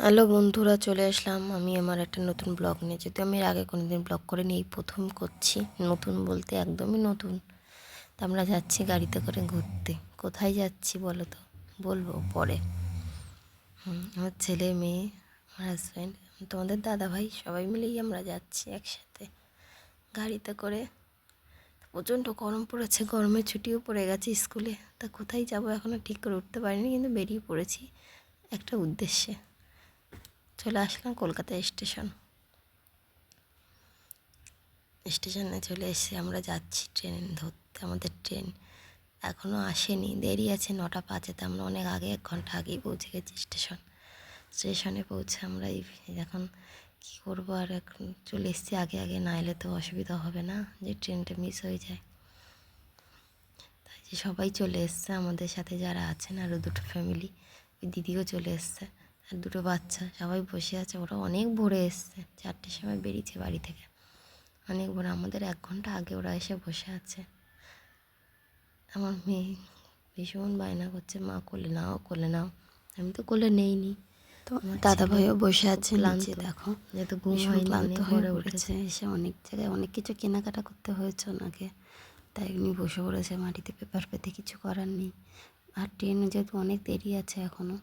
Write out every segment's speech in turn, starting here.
Hello বন্ধুরা, চলে আসলাম আমি আমার একটা নতুন ব্লগ নিয়ে। যেহেতু আমি আগে কোনোদিন ব্লগ করে এই প্রথম করছি। নতুন বলতে একদমই নতুন। তা আমরা যাচ্ছি গাড়িতে করে ঘুরতে। কোথায় যাচ্ছি বলো তো? বলব পরে। আমার ছেলে, মেয়ে, আমার হাজব্যান্ড তোমাদের দাদা ভাই, সবাই মিলেই আমরা যাচ্ছি একসাথে গাড়িতে করে। প্রচণ্ড গরম পড়েছে গরমের ছুটিও পড়ে গেছে স্কুলে। তা কোথায় যাব এখনও ঠিক করে উঠতে পারিনি, কিন্তু বেরিয়ে পড়েছি একটা উদ্দেশ্যে। চলে আসলাম কলকাতা স্টেশন। স্টেশনে চলে এসে আমরা যাচ্ছি ট্রেন ধরতে। আমাদের ট্রেন এখনও আসেনি, দেরি আছে নটা পাঁচেতে আমরা অনেক আগে, এক ঘণ্টা আগেই পৌঁছে গেছি স্টেশন। স্টেশনে পৌঁছে আমরা এখন কী করব আর এখন চলে এসেছি আগে আগে। না এলে তো অসুবিধা হবে না যে ট্রেনটা মিস হয়ে যায়। তাই যে সবাই চলে এসছে, আমাদের সাথে যারা আছেন, আরও দুটো ফ্যামিলি ওই দিদিও চলে এসছে। আর দুটো বাচ্চা সবাই বসে আছে ওরা অনেক ভোরে এসছে। চারটের সময় বেরিয়েছে বাড়ি থেকে। অনেক ভোরে আমাদের এক ঘণ্টা আগে ওরা এসে বসে আছে। আমার মেয়ে ভীষণ বায়না করছে মা কোলে নাও কোলে নাও। আমি তো কোলে নেইনি। তো দাদা ভাইও বসে আছে লাঞ্চে দেখো। যেহেতু ঘুম হয় ক্লান্ত হয়ে উঠেছে। এসে অনেক জায়গায় অনেক কিছু কেনাকাটা করতে হয়েছে ওনাকে। তাই উনি বসে পড়েছে মাটিতে পেপার পেতে কিছু করার নেই। আর ট্রেনে যেহেতু অনেক দেরি আছে এখনও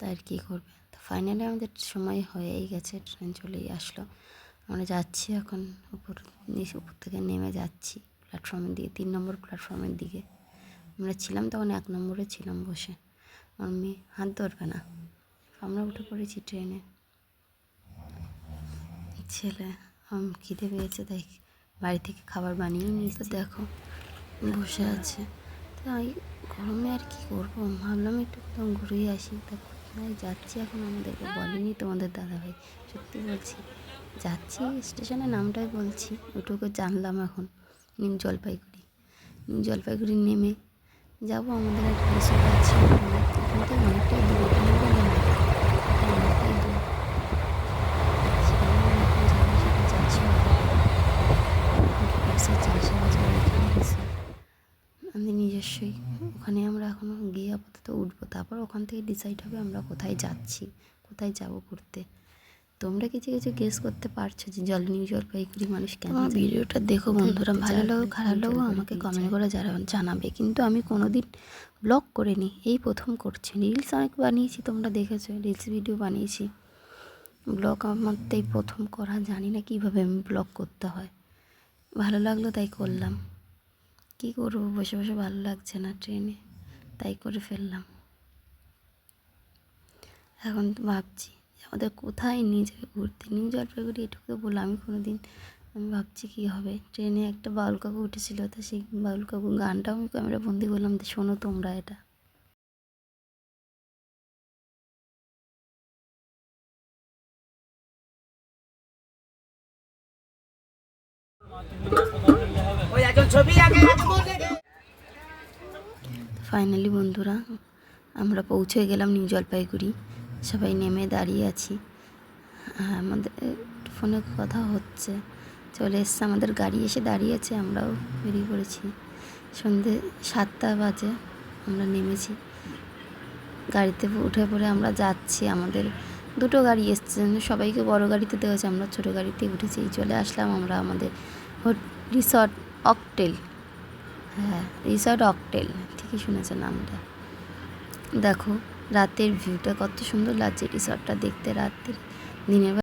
তাই আর কী করবে? তো ফাইনালি আমাদের সময় হয়েই গেছে ট্রেন চলেই আসলো। আমরা যাচ্ছি এখন উপর নিচে, উপর থেকে নেমে যাচ্ছি প্ল্যাটফর্মের দিকে, তিন নম্বর প্ল্যাটফর্মের দিকে। আমরা ছিলাম তখন এক নম্বরে ছিলাম বসে। আমার মেয়ে হাত ধরবে না। আমরা উঠে পড়েছি ট্রেনে ছেলে খিদে পেয়েছে, তাই বাড়ি থেকে খাবার বানিয়ে নিয়ে তো দেখো, বসে আছে। তাই গরমে আর কি করব? ভাবলাম একটু কোথাও ঘুরে আসি। তা কোথায় যাচ্ছি এখন আমাদেরকে বলেনি তোমাদের দাদাভাই। সত্যি বলছি, যাচ্ছি স্টেশনের নামটাই বলছি, ওটুকু জানলাম এখন নিউ জলপাইগুড়ি। নিউ জলপাইগুড়ি নেমে যাব আমাদের একটা আছে। অনেকটাই দূর এখানে বলে না এটা অনেকটাই দূর সেখানে আমরা এখন যাব সেটা যাচ্ছি আমাদের নিজস্বই। ওখানে আমরা এখনও গিয়ে আপাতত উঠবো। তারপর ওখান থেকে ডিসাইড হবে আমরা কোথায় যাচ্ছি কোথায় যাব ঘুরতে। তোমরা কিছু কিছু গেস করতে পারছ যে জল নিউ জলপাইগুড়ি মানুষ কেন ভিডিওটা দেখো বন্ধুরা ভালো লাগো খারাপ লাগো আমাকে কমেন্ট করে যারা জানাবে। কিন্তু আমি কোনো দিন ব্লগ করিনি এই প্রথম করছি। রিলস অনেক বানিয়েছি তোমরা দেখেছ রিলস ভিডিও বানিয়েছি। ব্লগ আমার প্রথম করা জানি না কীভাবে আমি ব্লগ করতে হয়। ভালো লাগল তাই করলাম। কী করব? বসে বসে ভালো লাগছে না ট্রেনে। তাই করে ফেললাম। এখন তো ভাবছি, আমাদের কোথায় নিয়ে যাবে ঘুরতে? নিউ জলপাইগুড়ি এটুকু তো বললাম আমি কোনো দিন আমি ভাবছি কী হবে? ট্রেনে একটা বাউল কাকু উঠেছিল, তো সেই বাউল কাকু গানটাও আমি ক্যামেরা বন্দি করলাম, যে শোনো তোমরা এটা। ওই একজন ফাইনালি বন্ধুরা, আমরা পৌঁছে গেলাম নিউ জলপাইগুড়ি। সবাই নেমে দাঁড়িয়ে আছি। হ্যাঁ আমাদের ফোনে কথা হচ্ছে। চলে এসছে আমাদের গাড়ি এসে দাঁড়িয়েছে আমরাও বেরিয়ে পড়েছি। সন্ধে সাতটা বাজে, আমরা নেমেছি। গাড়িতে উঠে পড়ে আমরা যাচ্ছি, আমাদের দুটো গাড়ি এসছে সবাইকে বড় গাড়িতে দেওয়া আমরা ছোটো গাড়িতে উঠেছি। চলে আসলাম আমরা আমাদের রিসর্ট অকটেল। হ্যাঁ রিসর্ট অকটেল, ঠিকই শুনেছে নামটা দেখো, রাতের ভিউটা কত সুন্দর লাগছে রিসর্টটা দেখতে, রাত্রে দিনের